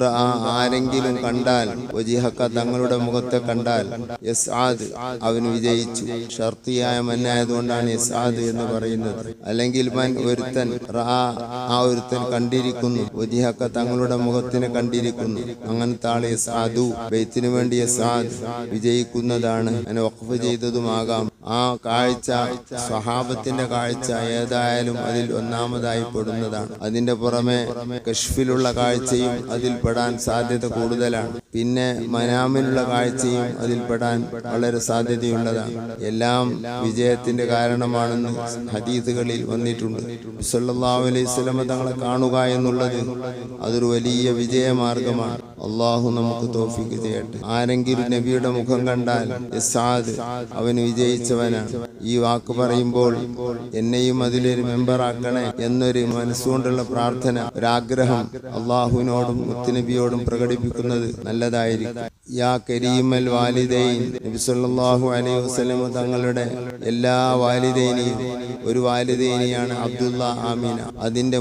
റആ ആരെങ്കിലും കണ്ടാൽ ഒജിഹക്ക തങ്ങളുടെ മുഖത്തെ കണ്ടാൽ എസ് ആദ് അവന് വിജയിച്ചു. ഷർത്തിയായ മന്നായതുകൊണ്ടാണ് എസ് ആദ് എന്ന് പറയുന്നത്. അല്ലെങ്കിൽ മൻ ഒരുത്തൻ റാ ആ ഒരുത്തൻ കണ്ടിരിക്കുന്നു. ഒജിഹക്ക തങ്ങളുടെ മുഖത്തിനെ കണ്ടിരിക്കുന്നു. അങ്ങനത്തെ ആൾ എസ് ആദു ബെയ്ത്തിനു വേണ്ടി എസ് ആദ് വിജയിക്കുന്നതാണ്. അതിനെ വഖഫ് ചെയ്തതുമാകാം. ആ കാഴ്ച സ്വഹാബത്തിന്റെ കാഴ്ച ഏതായാലും അതിൽ ഒന്നാമതായി പെടുന്നതാണ്. അതിന്റെ പുറമെ കഷ്ഫിലുള്ള കാഴ്ചയും അതിൽ പെടാൻ സാധ്യത കൂടുതലാണ്. പിന്നെ മനാമിനുള്ള കാഴ്ചയും അതിൽ പെടാൻ വളരെ സാധ്യതയുള്ളതാണ്. എല്ലാം വിജയത്തിന്റെ കാരണമാണെന്ന് ഹദീസുകളിൽ വന്നിട്ടുണ്ട്. സല്ലല്ലാഹു അലൈഹി വസല്ലമ തങ്ങളെ കാണുക എന്നുള്ളത് അതൊരു വലിയ വിജയമാർഗമാണ്. അള്ളാഹു നമുക്ക് തോഫിക്ക് ചെയ്യട്ടെ. ആരെങ്കിലും നബിയുടെ മുഖം കണ്ടാൽ സാദ് അവന് വിജയിച്ചവനാണ്. ഈ വാക്ക് പറയുമ്പോൾ എന്നെയും അതിലൊരു മെമ്പറാക്കണേ എന്നൊരു മനസ്സുകൊണ്ടുള്ള പ്രാർത്ഥന ഒരാഗ്രഹം അള്ളാഹുവിനോടും മുത്തുനബിയോടും പ്രകടിപ്പിക്കുന്നത് നല്ലതായിരിക്കും. യാ കരീമൽ വാലിദൈൻ നബി സല്ലല്ലാഹു അലൈഹി വസ്ലം തങ്ങളുടെ എല്ലാ വാലിദേനിയും ഒരു വാലിദേനിയാണ് അബ്ദുല്ല ആമിന അതിന്റെ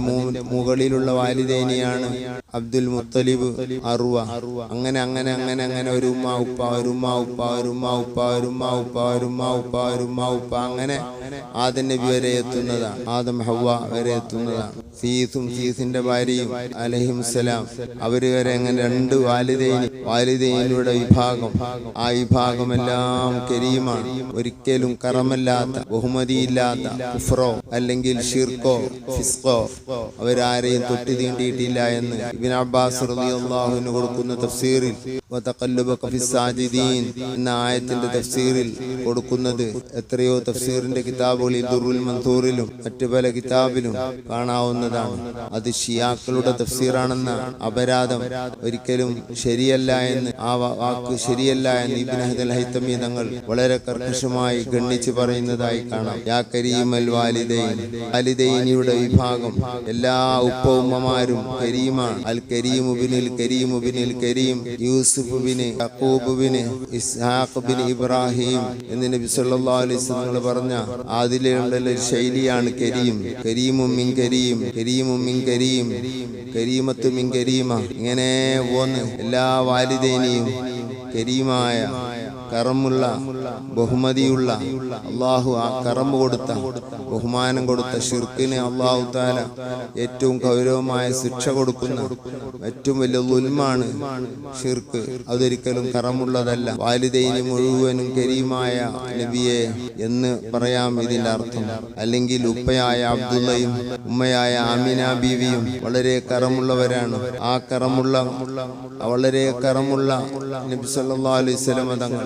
മുകളിലുള്ള വാലിദൈനിയാണ് അബ്ദുൽ മുത്തലിബ് അറുവ. അങ്ങനെ അങ്ങനെ അങ്ങനെ അങ്ങനെ ഒരു ഉമ്മ ഉപ്പ ഒരു ഉമ്മ ഉപ്പ ഒരു ഉമ്മ ഉപ്പ ഒരു ഉമ്മ ഉപ്പ ഒരു ഉമ്മ ഉപ്പ ഒരു ഉമ്മ ഉപ്പ അങ്ങനെ ആദം നബി വരെ എത്തുന്നതാണ്. ആദം ഹവ്വ വരെ എത്തുന്നതാണ്. സീസും സീസിന്റെ ഭാര്യയും അലഹിംസലാം അവർ വരെ അങ്ങനെ രണ്ട് വാലിദൈനി വാലിദൈനിയുടെ വിഭാഗം. ആ വിഭാഗം എല്ലാം കരീമാണ്. ഒരിക്കലും കറമല്ലാത്ത ബഹുമതിയില്ലാത്ത ഉഫ്രോ അല്ലെങ്കിൽ ഷിർക്കോ ഫിസ്കോ അവരാരെയും തൊട്ടി തീണ്ടിയിട്ടില്ല എന്ന് ഇബിൻ അബ്ബാസ് റളിയല്ലാഹുവിന് കൊടുക്കുന്ന തഫ്സീറിൽ എന്ന ആയത്തിന്റെ തഫ്സീറിൽ കൊടുക്കുന്നത് എത്രയോ തഫ്സീറിന്റെ കിതാബുകളിൽ ദുറുൽ മൻസൂറിലും മറ്റു പല കിതാബിലും കാണാവുന്നതാണ് അത് ഷിയാക്കളുടെ തഫ്സീറാണെന്ന അപരാധം. ഒരിക്കലും ശരിയല്ല എന്ന് ആ വാക്ക് ശരിയല്ല എന്ന് ഇബ്ൻ ഹദൽ ഹൈത്തമി തങ്ങൾ വളരെ കർക്കശമായി ഗണ്ണിച്ച് പറയുന്നതായി കാണാം. യാ കരീമൽ വാലിദൈൻ. വാലിദൈനിയുടെ വിഭാഗം എല്ലാ ഉപ്പ കരീമാണ്. അൽ കരീം ബിനിൽ കരീം ബിനിൽ കരീം യൂസുഫ് ബിന് യഖൂബ് ബിന് ഇസ്ഹാഖ് ഇബ്രാഹിം എന്ന് നബി സല്ലല്ലാഹു അലൈഹി വസല്ലം പറഞ്ഞ ഒരു ശൈലിയാണ് കരീം. കരീമും മിൻ കരീം. കരീമും മിൻ കരീം കരീമത്തു മിൻ കരീമ. ഇങ്ങനെ പോന്ന് എല്ലാ വാലിദേനിയും കരീമായ കറമുള്ള ബഹുമതിയുള്ള അള്ളാഹു ആ കറമ്പ് കൊടുത്ത ബഹുമാനം കൊടുത്ത ഷിർക്കിനെ അള്ളാഹു താല ഏറ്റവും ഗൗരവമായ ശിക്ഷ കൊടുക്കുന്ന ഏറ്റവും വലിയ ദുൽമാണ് ഷിർക്ക് അതൊരിക്കലും കറമുള്ളതല്ല. വാലിദൈനി മുഴുവനും കരീമായ നബിയെ എന്ന് പറയാം ഇതിന്റെ അർത്ഥം അല്ലെങ്കിൽ ഉപ്പയായ അബ്ദുള്ളയും ഉമ്മയായ ആമിന ബീവിയും വളരെ കറമുള്ളവരാണ്. ആ കറമുള്ള വളരെ കറമുള്ള നബി സല്ലല്ലാഹു അലൈഹി തങ്ങൾ.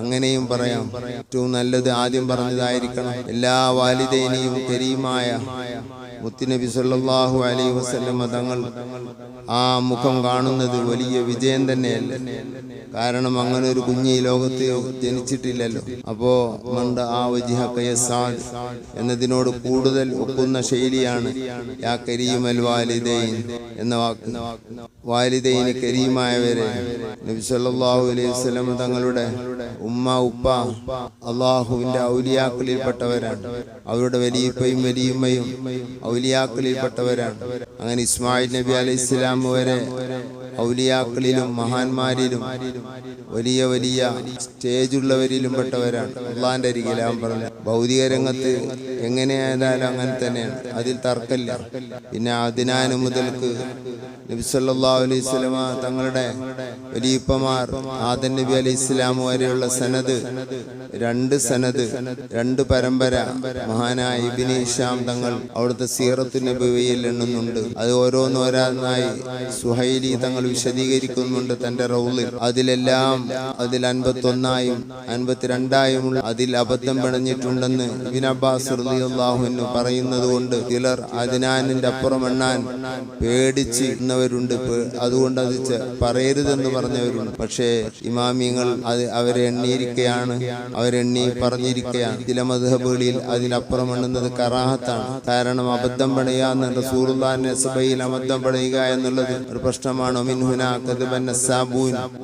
അങ്ങനെയും പറയാം. ഏറ്റവും നല്ലത് ആദ്യം പറഞ്ഞതായിരിക്കണം. എല്ലാ വാലിദേനെയും കരീമായ മുത്തുനബി സല്ലാഹു അലൈ വസല്ല തങ്ങൾ ആ മുഖം കാണുന്നത് വലിയ വിജയം തന്നെയല്ലേ? കാരണം അങ്ങനെ ഒരു കുഞ്ഞ് ഈ ലോകത്ത് ജനിച്ചിട്ടില്ലല്ലോ. അപ്പോ മന്ദ ആ വജിഹക്ക യസാദ് എന്നതിനോട് കൂടുതൽ ഒക്കുന്ന ശൈലിയാണ് യാ കരീമൽ വാലിദൈൻ എന്ന വാക്ക്. വാലിദൈന് കരീമായവരെ നബി സല്ലല്ലാഹു അലൈഹി വസല്ലം തങ്ങളുടെ ഉമ്മ ഉപ്പ അള്ളാഹുവിന്റെ ഔലിയാക്കളിൽപ്പെട്ടവരാണ്. അവരുടെ വലിയപ്പയും വലിയമ്മയും ഔലിയാക്കളിൽപ്പെട്ടവരാണ്. അങ്ങനെ ഇസ്മായിൽ നബി അലൈഹി വരെ ഔലിയാക്കളിലും മഹാന്മാരിലും വലിയ വലിയ സ്റ്റേജുള്ളവരിലും പെട്ടവരാണ്. അള്ളാന്റെ അരികിലാൻ പറഞ്ഞു ഭൗതിക രംഗത്ത് എങ്ങനെയായാലും അങ്ങനെ തന്നെയാണ്. അതിൽ തർക്കമില്ല. പിന്നെ അതിനാനു മുതൽക്ക് നബി സല്ലല്ലാഹു അലൈഹി തങ്ങളുടെ വലിയപ്പമാർ ആദൻ നബി അലൈഹി ഇസ്ലാം വരെയുള്ള സനത് രണ്ട് സനത് രണ്ട് പരമ്പര മഹാനായ ഇബിനി ഇഷാം തങ്ങൾ അവിടുത്തെ സീറത്തു നബിയിൽ എണ്ണുന്നുണ്ട്. അത് ഓരോന്നോരാന്നായി സുഹൈലി തങ്ങൾ വിശദീകരിക്കുന്നുണ്ട് തന്റെ റൗളിൽ. അതിലെല്ലാം അതിൽ അൻപത്തൊന്നായും അൻപത്തിരണ്ടായുമുള്ള അതിൽ അബദ്ധം പിണഞ്ഞിട്ടുണ്ടെന്ന് ഇബിൻ അബ്ബാസ് റളിയല്ലാഹുവിന് പറയുന്നത് കൊണ്ട് ചിലർ അതിനാനിന്റെ അപ്പുറം എണ്ണാൻ പേടിച്ച് ഇന്നവരുണ്ട്. അതുകൊണ്ട് അത് പറയരുതെന്ന് പറഞ്ഞവരുണ്ട്. പക്ഷേ ഇമാമിങ്ങൾ അത് അവരെ എണ്ണിയിരിക്കുകയാണ് അവരെണ്ണി പറഞ്ഞിരിക്കുകയാണ് ചില മധുഹബുകളിൽ അതിലപ്പുറം എണ്ണുന്നത് കറാഹത്താണ്. കാരണം അബദ്ധം പണയുക എന്നുള്ള സൂറുല്ലാന്റെ സഭയിൽ അബദ്ധം പണയുക എന്നുള്ളത് ഒരു പ്രശ്നമാണ്. മിൻഹുന കതുബൻ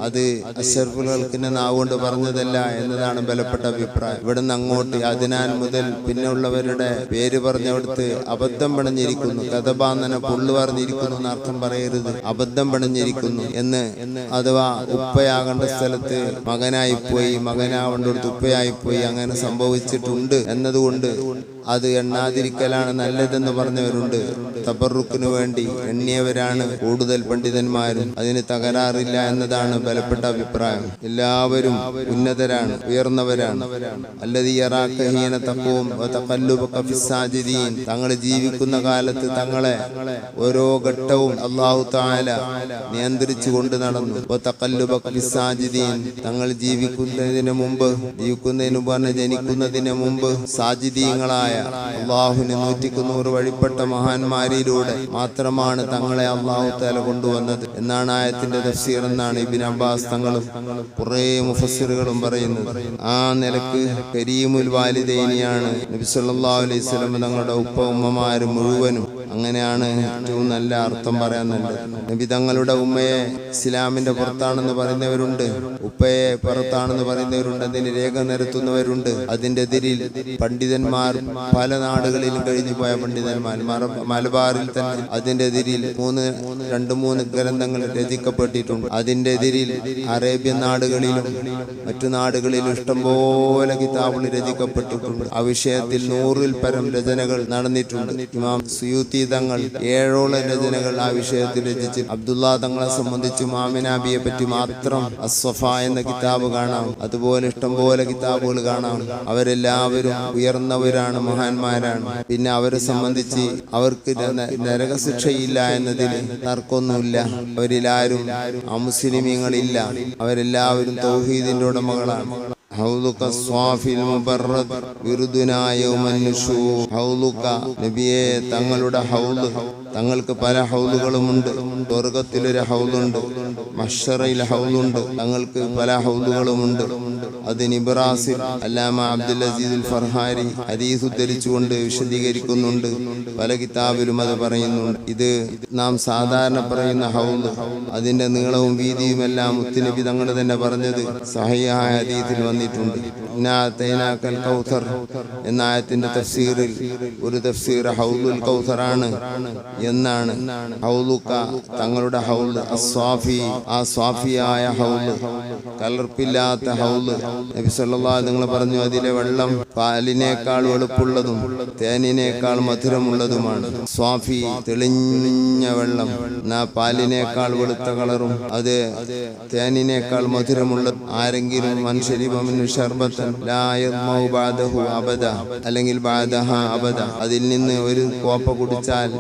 അത് അഷർഫുകൾക്ക് നാവുകൊണ്ട് പറഞ്ഞതല്ല എന്നതാണ് ബലപ്പെട്ട അഭിപ്രായം. ഇവിടുന്ന് അങ്ങോട്ട് അതിനാൻ മുതൽ പിന്നെയുള്ളവരുടെ പേര് പറഞ്ഞവിടുത്ത് അബദ്ധം പണഞ്ഞിരിക്കുന്നു. കഥബാന്നന പുള്ളു പറഞ്ഞിരിക്കുന്നു എന്ന് അർത്ഥം പറയുന്നു പറയരുത്. അബദ്ധം പണിഞ്ഞിരിക്കുന്നു എന്ന് അഥവാ ഉപ്പയാകേണ്ട സ്ഥലത്ത് മകനായി പോയി മകനാവേണ്ടടുത്ത് ഉപ്പയായി പോയി അങ്ങനെ സംഭവിച്ചിട്ടുണ്ട് എന്നതുകൊണ്ട് അത് എണ്ണാതിരിക്കലാണ് നല്ലതെന്ന് പറഞ്ഞവരുണ്ട്. തബറുക്കിനു വേണ്ടി എണ്ണിയവരാണ് കൂടുതൽ പണ്ഡിതന്മാരും. അതിന് തകരാറില്ല എന്നതാണ് ബലപ്പെട്ട അഭിപ്രായം. എല്ലാവരും ഉന്നതരാണ് ഉയർന്നവരാണ്. അല്ലതി യറാക്കഹീന തക്കവും സാജിദീൻ. തങ്ങൾ ജീവിക്കുന്ന കാലത്ത് തങ്ങളെ ഓരോ ഘട്ടവും അള്ളാഹു താല നിയന്ത്രിച്ചു കൊണ്ട് നടന്നു സാജിദീൻ. തങ്ങൾ ജീവിക്കുന്നതിന് മുമ്പ് ജീവിക്കുന്നതിന് പറഞ്ഞ ജനിക്കുന്നതിന് മുമ്പ് സാജിദീങ്ങളായ അള്ളാഹുവിന് നൂറ്റിക്കുന്നൂറ് വഴിപ്പെട്ട മഹാന്മാരിലൂടെ മാത്രമാണ് തങ്ങളെ അള്ളാഹു താല കൊണ്ടുവന്നത്. എന്നാണ് ആയത്തിന്റെ തഫ്സീർ എന്നാണ് ഇബിൻ അബ്ബാസ് തങ്ങളും കുറേ മുഫസ്സിറുകളും പറയുന്നു ആ നിലയ്ക്ക് കരീമുൽ വാലിദേനിയാണ്. നബി സല്ലല്ലാഹു അലൈഹി സ്വലം തങ്ങളുടെ ഉപ്പ ഉമ്മമാര് മുഴുവനും അങ്ങനെയാണ് ഏറ്റവും നല്ല അർത്ഥം പറയാൻ നല്ലത്. നബി തങ്ങളുടെ ഉമ്മയെ ഇസ്ലാമിന്റെ പുറത്താണെന്ന് പറയുന്നവരുണ്ട്. ഉപ്പയെ പുറത്താണെന്ന് പറയുന്നവരുണ്ട്. അതിന് രേഖ നിരത്തുന്നവരുണ്ട്. അതിന്റെ എതിരിൽ പണ്ഡിതന്മാർ പല നാടുകളിലും കഴിഞ്ഞു പോയ പണ്ഡിതന്മാർ മലബാറിൽ തന്നെ അതിന്റെ എതിരിൽ മൂന്ന് രണ്ട് മൂന്ന് ഗ്രന്ഥങ്ങൾ രചിക്കപ്പെട്ടിട്ടുണ്ട്. അതിന്റെ എതിരിൽ അറേബ്യൻ നാടുകളിലും മറ്റു നാടുകളിലും ഇഷ്ടംപോലെ കിതാബുകൾ രചിക്കപ്പെട്ടിട്ടുണ്ട്. ആ വിഷയത്തിൽ നൂറിൽ പരം രചനകൾ നടന്നിട്ടുണ്ട്. ഇമാം സുയൂത്തി തങ്ങൾ ഏഴോളം രചനകൾ ആ വിഷയത്തിൽ രചിച്ചു അബ്ദുള്ള തങ്ങളെ സംബന്ധിച്ച് മാമിനാബിയെ പറ്റി മാത്രം അസ്വഫ എന്ന കിതാബ് കാണാം. അതുപോലെ ഇഷ്ടംപോലെ കിതാബുകൾ കാണാം. അവരെല്ലാവരും ഉയർന്നവരാണ് മഹാന്മാരാണ്. പിന്നെ അവരെ സംബന്ധിച്ച് അവർക്ക് നരക നരകശിക്ഷയില്ല എന്നതിൽ തർക്കമൊന്നുമില്ല. അവരിലാരും അമുസ്ലിമീങ്ങളില്ല അവരെല്ലാവരും തൗഹീദിന്റെ ഉടമകളാണ്. നബിയെ തങ്ങളുടെ ഹൗൽ തങ്ങൾക്ക് പല ഹൗലുകളുമുണ്ട് സ്വർഗത്തിലൊരു ഹൗലുണ്ട് മഷറയിൽ ഹൗലുണ്ട് തങ്ങൾക്ക് പല ഹൗലുകളുമുണ്ട് അത് ഇബ്രാസിൽ അല്ലാമ അബ്ദുൽ അസീദുൽ ഫർഹാരി ഹദീസ് ഉദ്ധരിച്ചുകൊണ്ട് വിശദീകരിക്കുന്നുണ്ട്. പല കിതാബിലും അത് പറയുന്നുണ്ട്. ഇത് നാം സാധാരണ പറയുന്ന ഹൗന്ന് അതിന്റെ നീളവും വീതിയും എല്ലാം മുത്തുനബി തങ്ങൾ തന്നെ പറഞ്ഞത് സഹിയായ ഹദീസിൽ വന്നിട്ടുണ്ട്. കൗസർ എന്ന ആയത്തിന്റെ തഫ്സീറിൽ ഒരു തഫ്സീർ ഹൗലുൽ കൗസറാണ് എന്നാണ്. ഹൗലുക്ക തങ്ങളുടെ ഹൗദ് അസ്വാഫി ആ സ്വാഫിയായ ഹൗൽ കലർപ്പില്ലാത്ത ഹൗൽ നബി സല്ലല്ലാഹു നിങ്ങൾ പറഞ്ഞു അതിലെ വെള്ളം പാലിനേക്കാൾ വെളുപ്പുള്ളതും തേനിനേക്കാൾ മധുരമുള്ളതുമാണ്. സ്വാഫി തെളിഞ്ഞ വെള്ളം എന്നാ പാലിനേക്കാൾ വെളുത്ത കളറും അത് തേനിനേക്കാൾ മധുരമുള്ള ആരെങ്കിലും മനുഷ്യരിബമിന് ഷർബത്തൻ അബദ അല്ലെങ്കിൽ അബദ അതിൽ നിന്ന് ഒരു കോപ്പ കുടിച്ചാൽ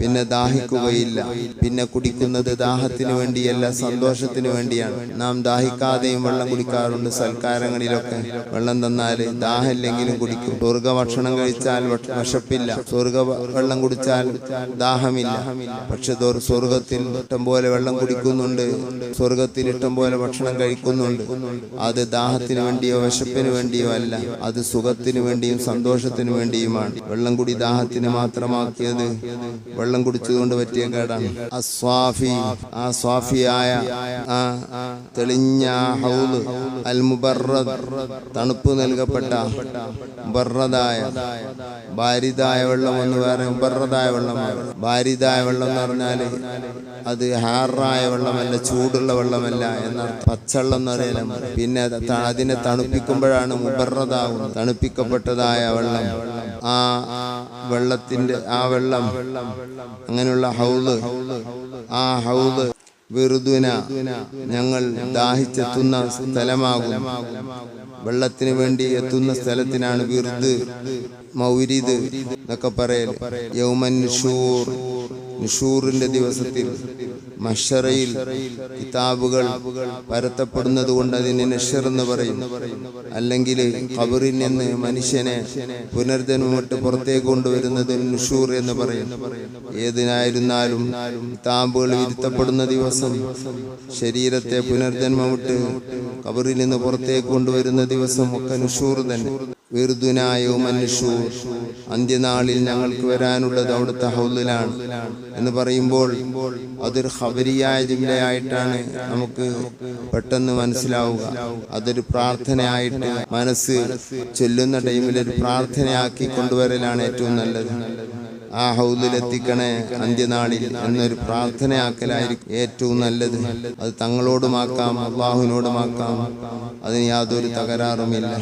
പിന്നെ ദാഹിക്കുകയില്ല. പിന്നെ കുടിക്കുന്നത് ദാഹത്തിന് വേണ്ടിയല്ല സന്തോഷത്തിന് വേണ്ടിയാണ്. നാം ദാഹിക്കാതെയും വെള്ളം കുടിക്കാറുണ്ട് സൽക്കാരങ്ങളിലൊക്കെ വെള്ളം തന്നാൽ ദാഹമില്ലെങ്കിലും കുടിക്കും. സ്വർഗ ഭക്ഷണം കഴിച്ചാൽ വിശപ്പില്ല. സ്വർഗ വെള്ളം കുടിച്ചാൽ ദാഹമില്ല. പക്ഷെ സ്വർഗത്തിൽ ഇഷ്ടം പോലെ വെള്ളം കുടിക്കുന്നുണ്ട്. സ്വർഗത്തിൽ ഇഷ്ടം പോലെ ഭക്ഷണം കഴിക്കുന്നുണ്ട്. അത് ദാഹത്തിന് വേണ്ടിയോ വിശപ്പിന് വേണ്ടിയോ അല്ല. അത് സുഖത്തിന് വേണ്ടിയും സന്തോഷത്തിന് വേണ്ടിയുമാണ്. വെള്ളം കുടി ദാഹത്തിന് മാത്രമാക്കിയത് വെള്ളം കുടിച്ചതുകൊണ്ട് പറ്റിയ കേടാണ്. അസ്വാഫി ആ സ്വാഫിയായ ആ തെളിഞ്ഞ ഹൗദ് ഹൗൽ അൽ മുബറദ് തണുപ്പ് നൽകപ്പെട്ട ബർറതായ ഭാരിതായ വെള്ളം എന്ന് വേറെ ബർറതായ വെള്ളമാണ്. ഭാരിതായ വെള്ളം എന്ന് പറഞ്ഞാൽ അത് ഹാറായ വെള്ളമല്ല ചൂടുള്ള വെള്ളമല്ല എന്ന പച്ചവെള്ളം എന്ന് പറയലും പിന്നെ അതിനെ തണുപ്പിക്കുമ്പോഴാണ് മുബറദാകുന്നത് തണുപ്പിക്കപ്പെട്ടതായ വെള്ളം. ആ വെള്ളത്തിന്റെ ആ വെള്ളം അങ്ങനെയുള്ള ഹൗൾ ആ ഹൗൽ വെറുതുന ഞങ്ങൾ ദാഹിച്ചെത്തുന്ന സ്ഥലമാകും. വെള്ളത്തിന് വേണ്ടി എത്തുന്ന സ്ഥലത്തിനാണ് വിറുത് മൗരിദ് എന്നൊക്കെ പറയൽ യൗമൻ നിഷൂർ നിഷൂറിന്റെ ദിവസത്തിൽ. മഷറയിൽ കിതാബുകൾ പരത്തപ്പെടുന്നത് കൊണ്ട് അതിന് നഷർ എന്ന് പറയും. അല്ലെങ്കിൽ ഖബറിൽ നിന്ന് മനുഷ്യനെ പുനർജന്മമിട്ട് പുറത്തേക്ക് കൊണ്ടുവരുന്നത് നുഷൂർ എന്ന് പറയും. ഏതിനായിരുന്നാലും കിതാബുകൾ വിരുത്തപ്പെടുന്ന ദിവസം ശരീരത്തെ പുനർജന്മമിട്ട് കബറിൽ നിന്ന് പുറത്തേക്ക് കൊണ്ടുവരുന്ന ദിവസം ഒക്കെ നുഷൂർ തന്നെ. വെറുതുനായോ മനുഷ്യൂ അന്ത്യനാളിൽ ഞങ്ങൾക്ക് വരാനുള്ളത് അവിടുത്തെ ഹൗലിലാണ് എന്ന് പറയുമ്പോൾ അതൊരു ഖബരിയായ ജുമിലയായിട്ടാണ് നമുക്ക് പെട്ടെന്ന് മനസ്സിലാവുക. അതൊരു പ്രാർത്ഥനയായിട്ട് മനസ്സ് ചൊല്ലുന്ന ടൈമിൽ ഒരു പ്രാർത്ഥനയാക്കി കൊണ്ടുവരലാണ് ഏറ്റവും നല്ലത്. ആ ഹൗദിലെത്തിക്കണേ അന്ത്യനാളിൽ എന്നൊരു പ്രാർത്ഥനയാക്കലായിരിക്കും ഏറ്റവും നല്ലത്. അത് തങ്ങളോടുമാക്കാം അള്ളാഹുവിനോടുമാക്കാം. അതിന് യാതൊരു തകരാറുമില്ല.